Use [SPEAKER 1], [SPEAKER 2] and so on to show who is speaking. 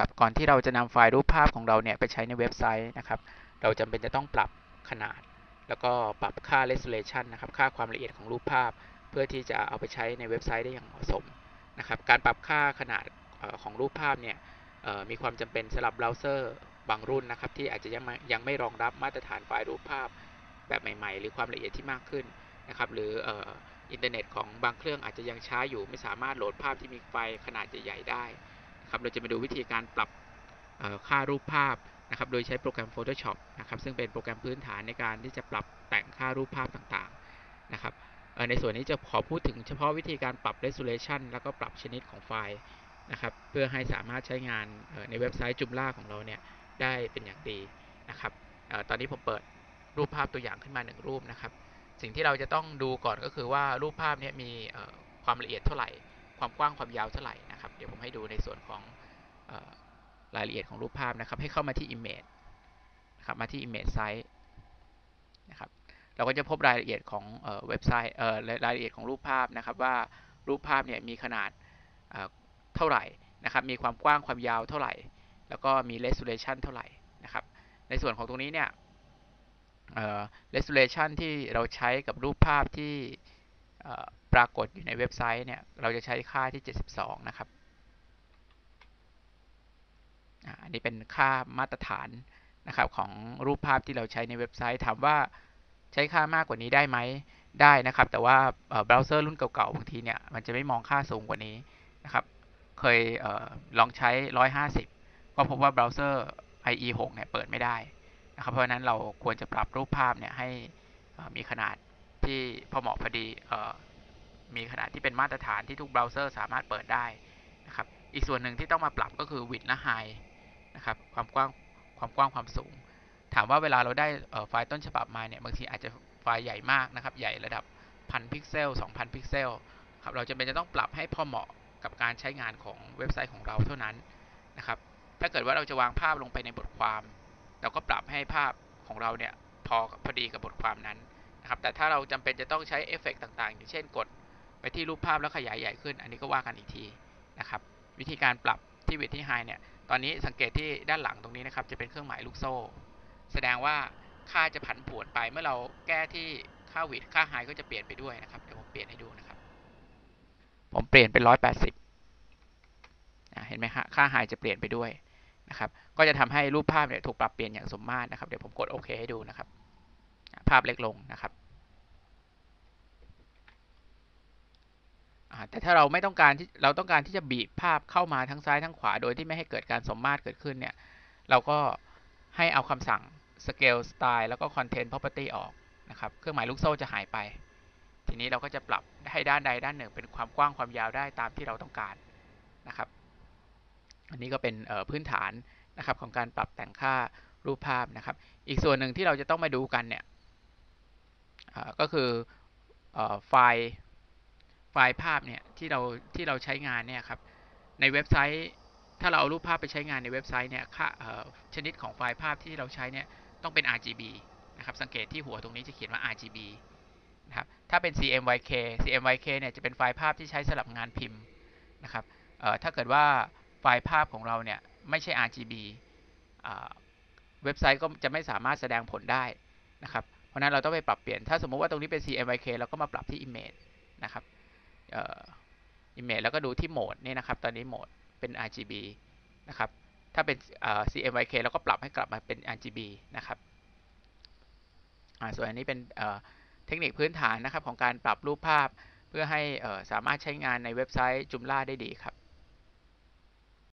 [SPEAKER 1] นะครับ ก่อนที่เราจะนำไฟล์รูปภาพของเราเนี่ยไปใช้ในเว็บไซต์นะครับ เราจำเป็นจะต้องปรับขนาด แล้วก็ปรับค่า resolution นะครับ ค่าความละเอียดของรูปภาพ เพื่อที่จะเอาไปใช้ในเว็บไซต์ได้อย่างเหมาะสมนะครับ การปรับค่าขนาดของรูปภาพเนี่ยมีความจำเป็นสำหรับเบราว์เซอร์บางรุ่นนะครับ ที่อาจจะยังยังไม่รองรับมาตรฐานไฟล์รูปภาพแบบใหม่ ๆ หรือความละเอียดที่มากขึ้นนะครับ หรืออินเทอร์เน็ตของบางเครื่องอาจจะยังช้าอยู่ไม่สามารถโหลดภาพที่มีไฟล์ขนาดใหญ่ๆได้ ครับเราจะมาดูวิธีการปรับค่ารูปภาพนะครับโดยใช้โปรแกรม Photoshop นะครับซึ่งเป็นโปรแกรมพื้นฐานในการที่จะปรับแต่งค่ารูปภาพต่างๆนะครับในส่วนนี้จะขอพูดถึงเฉพาะวิธีการปรับ resolution แล้วก็ปรับชนิดของไฟล์นะครับเพื่อให้สามารถใช้งานในเว็บไซต์จุมล่าของเราเนี่ยได้เป็นอย่างดีนะครับตอนนี้ผมเปิดรูปภาพตัวอย่างขึ้นมา 1 รูปนะครับ สิ่งที่เราจะต้องดูก่อนก็คือว่ารูปภาพนี้มีความละเอียดเท่าไหร่ ความกว้างความยาวเท่าไหร่นะครับ เดี๋ยวผมให้ดูในส่วนของรายละเอียดของรูปภาพนะครับ ให้เข้ามาที่ Image นะครับ มาที่ Image Size นะครับ เราก็จะพบรายละเอียดของเว็บไซต์รายละเอียดของรูปภาพนะครับ ว่ารูปภาพเนี่ยมีขนาดเท่าไหร่นะครับ มีความกว้างความยาวเท่าไหร่ แล้วก็มี resolution เท่าไหร่นะครับ ในส่วนของตรงนี้เนี่ย resolution ที่เราใช้กับรูปภาพที่ ปรากฏอยู่ในเว็บไซต์เนี่ยเราจะใช้ค่าที่ 72 นะครับอันนี้เป็นค่ามาตรฐานนะครับของรูปภาพที่เราใช้ในเว็บไซต์ถามว่าใช้ค่ามากกว่านี้ได้ไหมได้นะครับ แต่ว่าเบราว์เซอร์รุ่นเก่าๆบางทีเนี่ยมันจะไม่มองค่าสูงกว่านี้นะครับ เคยออลองใช้ 150 ก็พบว่าเบราว์เซอร์ IE6 เนี่ยเปิดไม่ได้นะครับเพราะฉะนั้นเราควรจะปรับรูปภาพเนี่ยให้มีขนาดที่พอเหมาะพอดี มีขนาดที่เป็นมาตรฐานที่ทุกเบราว์เซอร์สามารถเปิดได้นะครับ อีกส่วนหนึ่งที่ต้องมาปรับก็คือ width และ high นะครับ ความกว้าง ความกว้าง ความสูง ถามว่าเวลาเราได้ไฟล์ต้นฉบับมาเนี่ย บางทีอาจจะไฟล์ใหญ่มากนะครับ ใหญ่ระดับพันพิกเซล 2,000 พิกเซลครับ เราจะเป็นจะต้องปรับให้พอเหมาะกับการใช้งานของเว็บไซต์ของเราเท่านั้นนะครับ ถ้าเกิดว่าเราจะวางภาพลงไปในบทความ เราก็ปรับให้ภาพของเราเนี่ยพอพอดีกับบทความนั้นนะครับ แต่ถ้าเราจำเป็นจะต้องใช้เอฟเฟกต่างๆ อย่างเช่นกด ไปที่รูปภาพแล้วขยายใหญ่ขึ้น อันนี้ก็ว่ากันอีกทีนะครับ วิธีการปรับที่วิดที่ไฮเนี่ยตอนนี้สังเกตที่ด้านหลังตรงนี้นะครับ จะเป็นเครื่องหมายลูกโซ่ แสดงว่าค่าจะผันผวนไปเมื่อเราแก้ที่ค่าวิดค่าไฮก็จะเปลี่ยนไปด้วยนะครับเดี๋ยวผมเปลี่ยนให้ดูนะครับ ผมเปลี่ยนเป็นร้อยแปดสิบเห็นไหมฮะค่าไฮจะเปลี่ยนไปด้วยนะครับ ก็จะทำให้รูปภาพเนี่ยถูกปรับเปลี่ยนอย่างสมมาตรนะครับ เดี๋ยวผมกดโอเคให้ดูนะครับ ภาพเล็กลงนะครับ แต่ถ้าเราไม่ต้องการที่เราต้องการที่จะบีบภาพเข้ามาทั้งซ้ายทั้งขวา โดยที่ไม่ให้เกิดการสมมาตรเกิดขึ้นเนี่ย เราก็ให้เอาคำสั่ง scale style แล้วก็ content property ออกนะครับ เครื่องหมายลูกโซ่จะหายไป ทีนี้เราก็จะปรับให้ด้านใดด้านหนึ่ง เป็นความกว้างความยาวได้ตามที่เราต้องการนะครับ อันนี้ก็เป็นพื้นฐานนะครับของการปรับแต่งค่ารูปภาพนะครับ อีกส่วนหนึ่งที่เราจะต้องมาดูกันเนี่ยก็คือไฟล์ ไฟล์ภาพเนี่ยที่เราที่เราใช้งานเนี่ยครับในเว็บไซต์ ถ้าเราเอารูปภาพไปใช้งานในเว็บไซต์เนี่ยค่าชนิดของไฟล์ภาพที่เราใช้เนี่ยต้องเป็น RGB นะครับสังเกตที่หัวตรงนี้จะเขียนว่า RGB นะครับถ้าเป็น CMYK CMYK เนี่ยจะเป็นไฟล์ภาพที่ใช้สำหรับงานพิมพ์นะครับถ้าเกิดว่าไฟล์ภาพของเราเนี่ยไม่ใช่ RGB เว็บไซต์ก็จะไม่สามารถแสดงผลได้นะครับ เพราะนั้นเราต้องไปปรับเปลี่ยน ถ้าสมมติว่าตรงนี้เป็น CMYK เราก็มาปรับที่ Image นะครับ อิมเมจแล้วก็ดูที่โหมดนี่นะครับ ตอนนี้โหมดเป็น RGB นะครับ ถ้าเป็น CMYK แล้วก็ปรับให้กลับมาเป็น RGB นะครับส่วนอันนี้เป็นเทคนิคพื้นฐานนะครับของการปรับรูปภาพ เพื่อให้สามารถใช้งานในเว็บไซต์จุมล่าได้ดีครับ